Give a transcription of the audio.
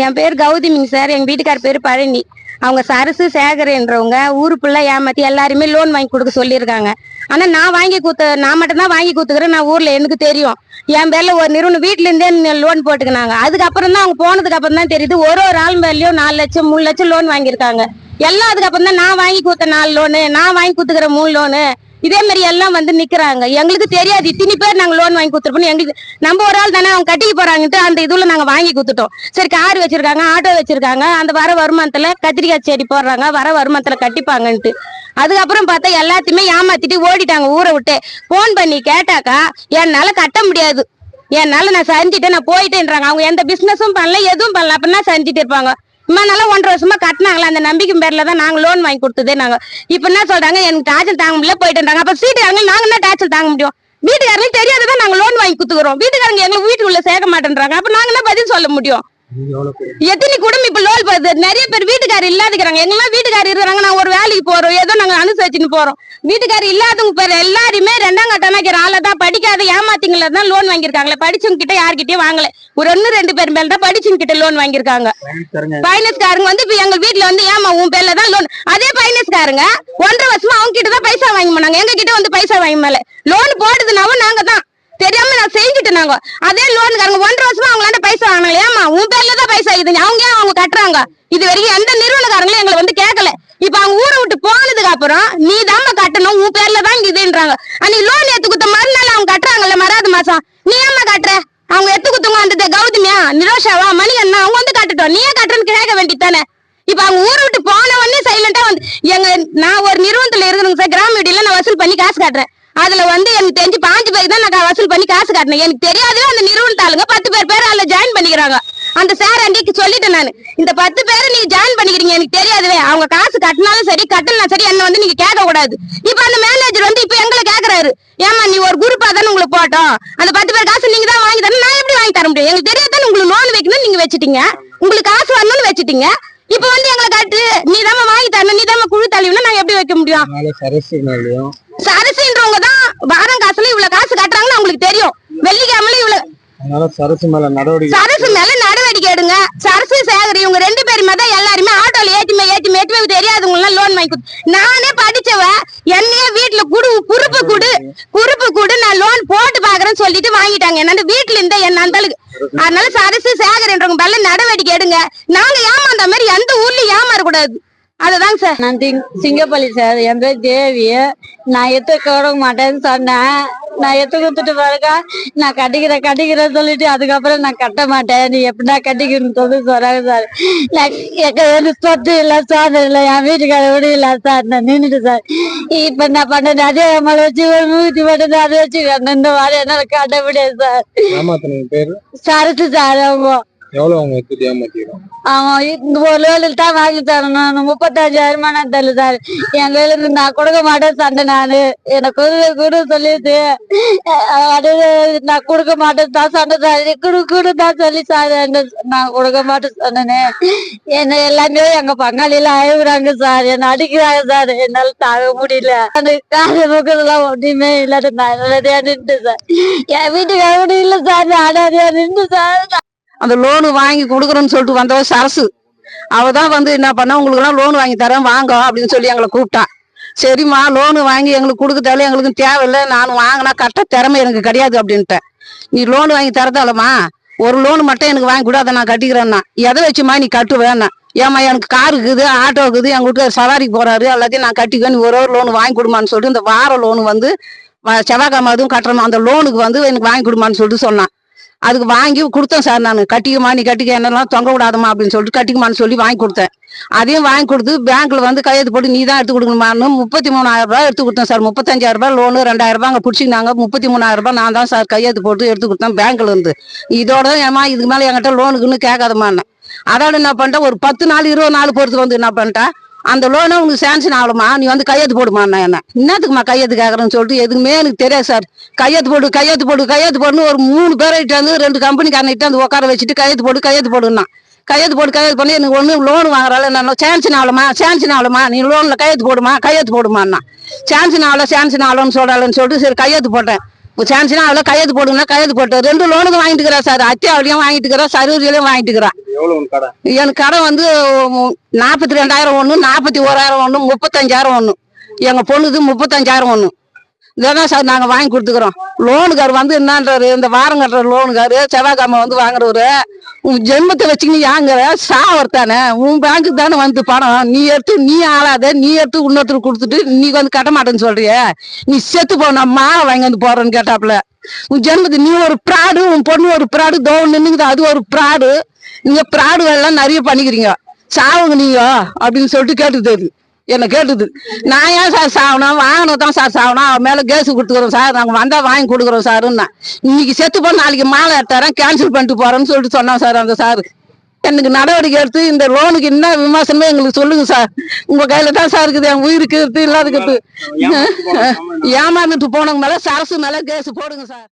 என் பேர் கௌதமிங்க சார். எங்க வீட்டுக்கார பேர் பழனி. அவங்க சரசு சேகர்ன்றவங்க ஊரு பிள்ளை ஏமாத்தி எல்லாருமே லோன் வாங்கி கொடுக்க சொல்லியிருக்காங்க. ஆனா நான் வாங்கி கொடுத்த நான் மட்டும் தான் வாங்கி கொடுத்துக்கிறேன். நான் ஊர்ல எனக்கு தெரியும். என் பேர்ல ஒரு நிறுவனம் வீட்டுல இருந்தே லோன் போட்டுக்கினாங்க. அதுக்கப்புறம் தான் அவங்க போனதுக்கு அப்புறம் தான் தெரியுது ஒரு ஒரு ஆள் மேலயும் நாலு லட்சம் மூணு லட்சம் லோன் வாங்கியிருக்காங்க. எல்லாம் அதுக்கப்புறம் தான் நான் வாங்கி கொடுத்த நாலு லோனு நான் வாங்கி கொடுத்துக்கிற மூணு லோனு இதே மாதிரி எல்லாம் வந்து நிக்கிறாங்க. எங்களுக்கு தெரியாது. இத்தனை பேர் நாங்க லோன் வாங்கி கொடுத்துருப்போம் எங்களுக்கு நம்ம ஒரு ஆள் தானே அவங்க கட்டிக்கு போறாங்கட்டு அந்த இதுல நாங்க வாங்கி கொடுத்துட்டோம். சரி கார் வச்சிருக்காங்க ஆட்டோ வச்சிருக்காங்க அந்த வர வருமானத்துல கத்திரிக்காய் செடி போடுறாங்க வர வருமானத்துல கட்டிப்பாங்கன்ட்டு. அதுக்கப்புறம் பார்த்தா எல்லாத்தையுமே ஏமாத்திட்டு ஓடிட்டாங்க ஊரை விட்டு. போன் பண்ணி கேட்டாக்கா என்னால கட்ட முடியாது. என்னால நான் செஞ்சுட்டேன் நான் போயிட்டேன்றாங்க. அவங்க எந்த பிசினஸும் பண்ணல எதுவும் பண்ணல. அப்படின்னா செஞ்சுட்டு இருப்பாங்க. இம்மா நல்லா ஒன்றரை வருஷமா கட்டினாங்களா அந்த நம்பிக்கை பேர்ல தான் நாங்க லோன் வாங்கி கொடுத்ததே நாங்க. இப்ப என்ன சொல்றாங்க? எனக்கு டாச்சல் தாங்க முடியல போயிட்டுறாங்க அப்ப சீட்டுக்காரங்க நாங்க என்ன டாச்சல் தாங்க முடியும்? வீட்டுக்காரங்களுக்கு தெரியாததான் நாங்க லோன் வாங்கி கொடுத்துக்கிறோம். வீட்டுக்காரங்க எங்களுக்கு வீட்டுக்குள்ள சேர்க்க மாட்டேன்றாங்க. அப்ப நாங்க என்ன பதில் சொல்ல முடியும்? எத்தனை குடும்பம் இப்ப லோன் போகுது? நிறைய பேர் வீட்டுக்காரர் இல்லாதக்கிறாங்க எங்கெல்லாம் வீட்டுக்காரர் இருக்கிறாங்க நான் ஒரு வேலைக்கு போறோம். ஏதோ நாங்க அனுசரிச்சுன்னு போறோம். வீட்டுக்காரர் இல்லாதவங்க பேர் எல்லாருமே ரெண்டாம் கட்டணாக்கிற ஆளை தான் படிக்காத ஏமாத்திங்கள தான் லோன் வாங்கியிருக்காங்களே. படிச்சவங்க கிட்ட யார்கிட்டயும் வாங்கல. ஒரு ஒன்னு ரெண்டு பேர் மேல தான் படிச்சவங்க கிட்ட லோன் வாங்கியிருக்காங்க. தரங்க பைனான்ஸ்காரங்க வந்து இப்ப எங்க வீட்ல வந்து ஏமா உன் பேர்ல தான் லோன் அதே பைனான்ஸ்காரங்க ஒன்றரை வருஷமா அவங்க கிட்ட தான் பைசா வாங்கி போனாங்க. எங்க கிட்ட வந்து பைசா வாங்கி மேல. லோன் போடுதுனாவும் நாங்க தான். தெரியாம நான் செஞ்சுட்டு நாங்க. அதே லோனுக்காரங்க ஒன்றரை வருஷமா அவங்களாண்ட பைசா வாங்கினாங்க ஏமா உன் பேர்ல தான் பைசா இது அவங்க ஏன் அவங்க கட்டுறாங்க? இது வரைக்கும் எந்த நிறுவனக்காரங்களும் எங்களை வந்து கேட்கல இப்ப அவங்க ஊரை விட்டு போனதுக்கு அப்புறம் நீ தாம்மா கட்டணும் உன் பேர்ல தான் இதுன்றாங்க. அன்னைக்கு லோன் எடுத்து கொடுத்த மறுநாள் அவங்க கட்டுறாங்கல்ல மறாத மாசம். நீ ஏம்மா கட்டுற? அவங்க எடுத்து கொடுத்தவங்க அந்த கௌதமியா நிரோஷாவா மணிகண்ணா அவங்க வந்து கட்டட்டும். நீ ஏன் கட்டுறன்னு கேட்க வேண்டித்தானே இப்ப அவங்க ஊரை விட்டு போன உடனே சைலண்டா வந்து எங்க நான் ஒரு நிறுவனத்துல இருக்கிறேங்க சார் கிராம வீடியில நான் வசூல் பண்ணி காசு காட்டுறேன். அதுல வந்து எனக்கு தெரிஞ்சு பாஞ்சு பேருக்கு தான் நான் வசூல் பண்ணி காசு காட்டினேன். எனக்கு தெரியாதே அந்த நிறுவனத்தாளுங்க பத்து பேர் பேர் அதுல ஜாயின் பண்ணிக்கிறாங்க. அந்த சார் அன்றைக்கு சொல்லிட்டேன் நான். இந்த பத்து பேரை நீங்க ஜாயின் பண்ணிக்கிறீங்க எனக்கு தெரியாதுவே. அவங்க காசு கட்டினாலும் சரி கட்டலாம் சரி என்ன வந்து நீங்க கேட்க கூடாது இப்ப அந்த மேனேஜர் வந்து இப்ப எங்களை கேக்குறாரு ஏமா நீ ஒரு குரூப்பா தானே உங்களுக்கு போட்டோம். அந்த பத்து பேர் காசு நீங்க தான் வாங்கி தரணும். நான் எப்படி வாங்கி தர முடியும்? எங்களுக்கு தெரியாதானே உங்களுக்கு லோன் வைக்கணும் நீங்க வச்சிட்டீங்க. உங்களுக்கு காசு வரணும்னு வச்சிட்டீங்க. இப்ப வந்து எங்களை காட்டு நீ தான் வாங்கி தரணும் நீ தான் குழு தலைவனா நாங்க எப்படி வைக்க முடியும்? அதனால சரசு மேலயும் அரசுன்றவங்க தான் வாரம் காசுல இவ்வளவு காசு கட்டுறாங்கன்னு அவங்களுக்கு தெரியும். வெள்ளிக்கிழமையில இவ்வளவு சரசு மேல நடவடிக்கை சரசு மேல சரசு இவங்க ரெண்டு பேருமே தான் எல்லாருமே ஆட்டோல ஏத்திமே ஏத்திமே ஏத்திமே தெரியாதவங்க எல்லாம் லோன் வாங்கி நானே படிச்சவ என்னையே வீட்டுல குடு குறுப்பு குடு குறுப்பு குடு நான் லோன் போட்டு பாக்குறேன்னு சொல்லிட்டு வாங்கிட்டாங்க. என்ன வீட்டுல இருந்த என்ன அந்த அதனால சரசு சேகர்ன்றவங்க மேல நடவடிக்கை எடுங்க. நாங்க ஏமாந்த மாதிரி எந்த ஊர்லயும் ஏமாற கூடாது அதுதாங்க சார். நான் திங் சிங்கப்பள்ளி சார். என் பேர் தேவி. நான் எத்த கொடுக்க மாட்டேன்னு சொன்னேன். நான் எத்து கொடுத்துட்டு பாருங்க நான் கட்டிக்கிறேன் கட்டிக்கிறேன்னு சொல்லிட்டு அதுக்கப்புறம் நான் கட்ட மாட்டேன். நீ எப்படின்னா கட்டிக்கணும்னு சொல்லி சொல்றாங்க சார். நான் எங்க வந்து சொத்து இல்லை சாதம் இல்லை என் வீட்டுக்கார விட இல்லை சார். நான் நின்றுட்டு சார். இப்ப நான் பண்ணேன் அதே அம்மாவை வச்சு ஒரு நூத்தி மட்டும் அதை வச்சு இந்த வாரம் என்னால கட்ட முடியாது சார். சரத்து சார் அவங்க. எவ்வளவு அவங்க எடுத்துட்டு ஏமாத்திடும் அவன் ஒரு லோலுக்கு தான் வாங்கி தரணும். முப்பத்தஞ்சாயிரமா நான் தரல சார் என் லோலுக்கு நான் கொடுக்க மாட்டேன் சண்டை நானு. எனக்கு கொடு கொடு சொல்லிட்டு அது நான் கொடுக்க மாட்டேன் தான் சண்டை சார் குடு குடு தான் சொல்லி சாரு என்ன நான் கொடுக்க மாட்டேன் சொன்னேன். என்ன எல்லாமே எங்க பங்காளியில எல்லாம் அழுகுறாங்க சார். என்ன அடிக்கிறாங்க சார். என்னால தாங்க முடியல. அந்த காசு பக்கத்துலாம் ஒன்றுமே இல்லாத நான் நல்லதே நின்று சார். என் வீட்டுக்கு கூட இல்ல சார். நானே நின்று சார். அந்த லோனு வாங்கி கொடுக்குறேன்னு சொல்லிட்டு வந்தவ சரசு அவ தான் வந்து என்ன பண்ணா உங்களுக்கு எல்லாம் லோன் வாங்கி தரேன் வாங்க அப்படின்னு சொல்லி எங்களை கூப்பிட்டான் சரிம்மா லோனு வாங்கி எங்களுக்கு கொடுக்கத்தால எங்களுக்கு தேவையில்லை. நான் வாங்கினா கட்ட திறமை எனக்கு கிடையாது அப்படின்ட்டேன். நீ லோன் வாங்கி தரதாலம்மா ஒரு லோன் மட்டும் எனக்கு வாங்கி கொடு அதை நான் கட்டிக்கிறேன்னா. எதை வச்சுமா நீ கட்டுவேன்னா? ஏம்மா எனக்கு கார் இருக்குது ஆட்டோ இருக்குது எங்க வீட்டுக்கு சவாரிக்கு போறாரு எல்லாத்தையும் நான் கட்டிக்குவேன் நீ ஒரு ஒரு லோன் வாங்கி கொடுமான்னு சொல்லிட்டு இந்த வார லோன் வந்து வ- செவ்வாய்க்கிழமை அதுவும் கட்டுறோம் அந்த லோனுக்கு வந்து எனக்கு வாங்கி கொடுமான்னு சொல்லிட்டு சொன்னான். அதுக்கு வாங்கி கொடுத்தேன் சார் நான். கட்டிக்கமா நீ கட்டிக்க என்னெல்லாம் தொங்க விடாதமா அப்படின்னு சொல்லிட்டு கட்டிக்குமான்னு சொல்லி வாங்கி கொடுத்தேன். அதையும் வாங்கி கொடுத்து பேங்க்ல வந்து கையெழுத்து போட்டு நீ தான் எடுத்து கொடுக்கணுமான்னு முப்பத்தி மூணாயிரம் ரூபாய் எடுத்து கொடுத்தேன் சார். முப்பத்தஞ்சாயிரம் ரூபாய் லோனு ரெண்டாயிரம் ரூபாய் அங்கே பிடிச்சிங்க முப்பத்தி மூணாயிரம் ரூபாய் நான் தான் சார் கையெழுத்து போட்டு எடுத்து கொடுத்தேன் பேங்க்ல இருந்து. இதோட ஏமா இதுக்கு மேலே என்கிட்ட லோனுக்குன்னு கேட்காதம்மான்னு. அதோட என்ன பண்ணிட்டேன்? ஒரு பத்து நாள் இருபது நாள் பொறுத்து வந்து என்ன பண்ணிட்டேன்? அந்த லோனை உனக்கு சேங்ஷன் ஆகலமா நீ வந்து கையெழுத்து போடுமா? என்ன? என்னத்துக்குமா கையெழுத்து கேட்கறேன்னு சொல்லிட்டு எதுவுமே எனக்கு தெரியாது சார். கையெழுத்து போடு கையெழுத்து போடு கையெழுத்து போடுன்னு ஒரு மூணு பேரை வந்து ரெண்டு கம்பெனிக்காரன் வந்து உட்கார வச்சுட்டு கையெழுத்து போடு கையெழுத்து போடுன்னா. கையெழுத்து போட்டு கையெழுத்து பண்ணி எனக்கு ஒன்று லோன் வாங்குறாள் என்ன சேங்ஷன் ஆகலமா சேங்ஷன் ஆகலமா நீ லோனில் கையெழுத்து போடுமா? கையெழுத்து போடுமான்னா. சேங்ஷன் ஆகல சேங்ஷன் ஆகலன்னு சொல்கிறாள்னு சொல்லிட்டு சரி கையெழுத்து போட்டேன். சான்ஸ்னா அவ்வளோ கையெழுத்து போடுங்கன்னா கையெழுத்து போட்டு ரெண்டு லோனுக்கு வாங்கிட்டு இருக்கிறா சார் அத்தியாவளியும் வாங்கிட்டு இருக்கிறா சருவதியிலையும் வாங்கிட்டு இருக்கிறா. கடை? எனக்கு கடன் வந்து நாற்பத்தி ரெண்டாயிரம் ஒன்று நாற்பத்தி ஓராயிரம் ஒன்று முப்பத்தஞ்சாயிரம் ஒன்று எங்கள் பொண்ணுது முப்பத்தஞ்சாயிரம் ஒன்று இதான் சார் நாங்கள் வாங்கி கொடுத்துக்கிறோம். லோனுக்கார் வந்து என்னன்றாரு? இந்த வாரம் கட்டுற லோனுக்காரு செவ்வாய்க்கிழமை வந்து வாங்குறவரு. உன் ஜென்மத்தை வச்சுக்கின்னு யாங்கிற சாவர்த்தானே உன் பேங்க்குக்கு தானே வந்து பணம். நீ எடுத்து நீ ஆளாத நீ எடுத்து இன்னொருத்தருக்கு கொடுத்துட்டு நீ வந்து கட்ட மாட்டேன்னு சொல்றிய? நீ செத்து போன மாவை வாங்கி வந்து போறேன்னு கேட்டாப்புல. உன் ஜென்மத்து நீ ஒரு ப்ராடு உன் பொண்ணு ஒரு ப்ராடு தோ நின்னுக்குது அது ஒரு ப்ராடு. நீங்க ப்ராடு எல்லாம் நிறைய பண்ணிக்கிறீங்க. சாவுங்க நீங்க அப்படின்னு சொல்லிட்டு கேட்டு அது என்ன கேட்டுது? நான் ஏன் சார் சாகணும் வாங்கினது தான் சார் சாகணும் அவன் மேல கேஸ் கொடுத்துக்கிறோம் சார். நாங்க வந்தா வாங்கி கொடுக்குறோம் சாருன்னா. இன்னைக்கு செத்து போன நாளைக்கு மாலை எடுத்தாரன். கேன்சல் பண்ணிட்டு போறேன்னு சொல்லிட்டு சொன்னான் சார் அந்த சார். எனக்கு நடவடிக்கை எடுத்து இந்த லோனுக்கு என்ன விமர்சனமே எங்களுக்கு சொல்லுங்க சார். உங்க கையில தான் சார் இருக்குது. என் உயிருக்கு இருக்குது இல்லாதுக்கு ஏமாந்துட்டு போனவங்க மேல சரசு மேல கேஸ் போடுங்க சார்.